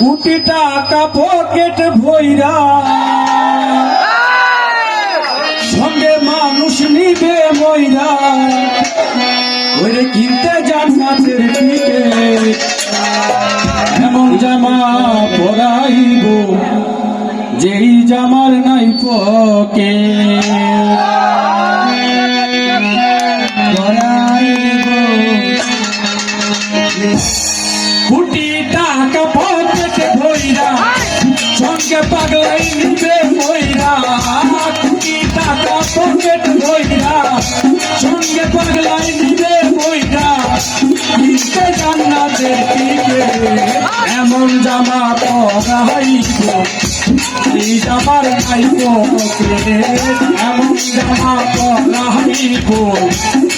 কোটি টাকা পকেট ভৈরা। সঙ্গে মানুষ নিবে ময়রা। ওরে কিনতে জান্নাতের টিকিট এমন জামা পরাইব, যেই জামার নাই পকে কোটি পাগলাই নিবে ময়রা, কোটি টাকা পকেট ভইরা সঙ্গে পাগলাই নিবে ময়রা কিনতে জান্নাতের টিকে এমন জামা পরাইব এই জামার নাই এমন জামা পরাইব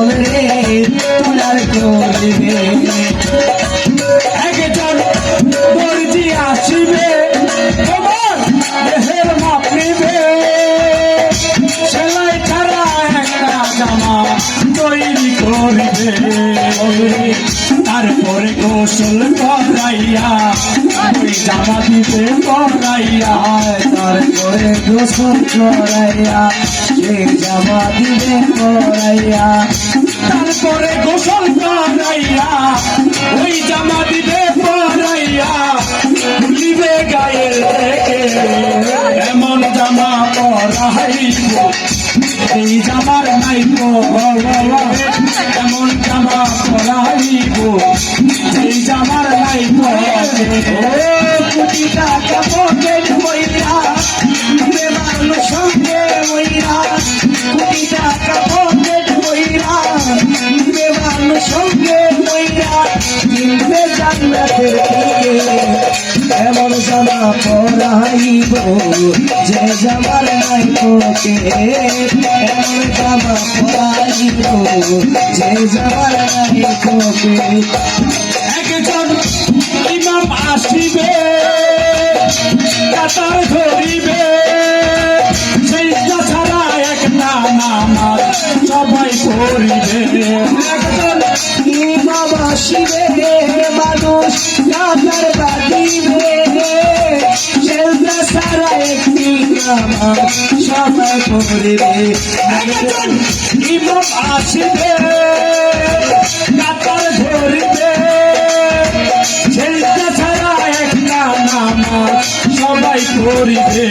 ওরে তৈয়ার করবে একজন দর্জি আসিবে তোমার দেহের মাপ নিবে সেলাই ছাড়া একটা জামা তৈরি তারপরে গোসল করাইয়া দিতে করাইয়া তারপরে গোসল করাইয়া জামা দিবে তারপরে গোসল করাইয়া, ওই জামা দিবে পরাইয়া, ভুলিবে গায়ে থেকে এমন জামা পরাইব, এই জামার নাই এমন কোটি টাকা পকেট বইরা দিবে মানুষ সঙ্গে বইরা কোটি টাকা পকেট দিকে এমন জামা পরাইব যে জামার নাই পোকে এমন জামা পরাইব যে জামার নাই পোকে সবাই পড়বে ইমাম আসিবে কাতার ধরিবে সেই ছাড়া এক নামাজ সবাই করিবে।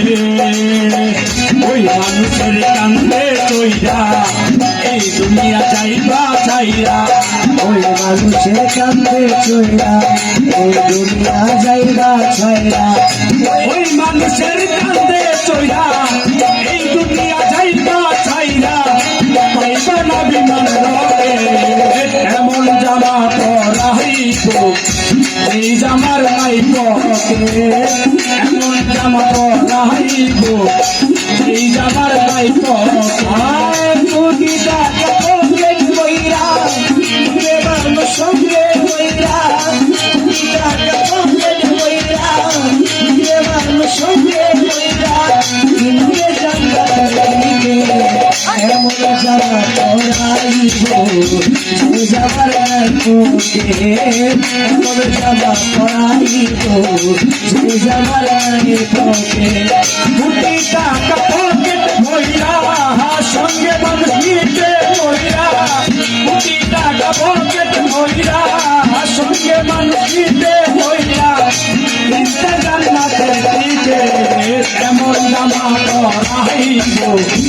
ওই মানুষের কান্দে তৈরা এই দুনিয়া চাইবা চাইরা ওই মানুষের কান্দে চইরা ওই দুনিয়া যাইবা ছয়রা ওই মানুষের কান্দে চইরা এই দুনিয়া যাইবা চাইরা পাইবা না বিমান রবে এমন জামা পরাইব এই জামার নাই পকে এমন জামা এই মুখে তবে যাবা পড়াই তো যে যাবারায় তোকে মুটি টাকা পকেট ভইরা সঙ্গে বাঁধিতে ভইরা মুটি টাকা পকেট ভইরা সঙ্গে বাঁধিতে ভইরা ইন্টারনেট মাঠে দিকে এমন জামা পড়াইব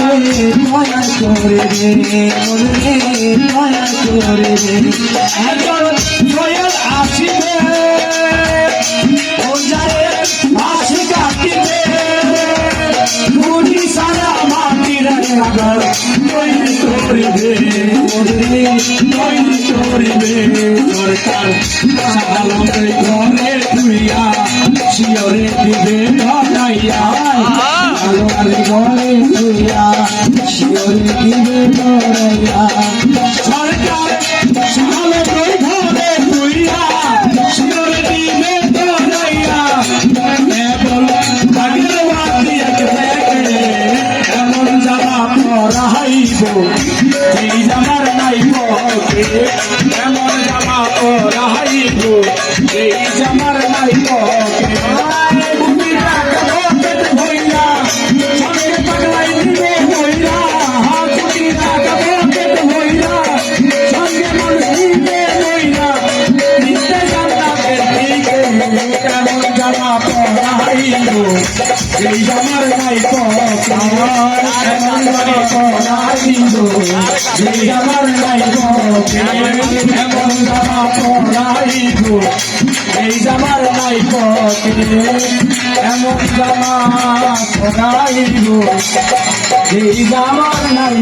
দয়া করে মনে দয়া করে দে একজন সোয়াল আসিবে ওজারে মাস কাটিতে ঘুরি সারা মাটির ঘর তৈরি করিবে মনে তৈরি করিবে সরকার সালামে ঘরে তুইয়া শিয়রে ঘরে তুইয়া শিওরে দিবে তোরাইয়া সরকার সালামে ঘরে তুইয়া শিয়রে দিবে ধরাইয়া কেবল বাগের বাতি এক দেখে এমন জামা পরাইব এই জামার এই জামার নাই পকে এই জামার নাই পকে এমন জামা পরাইব এই জামার নাই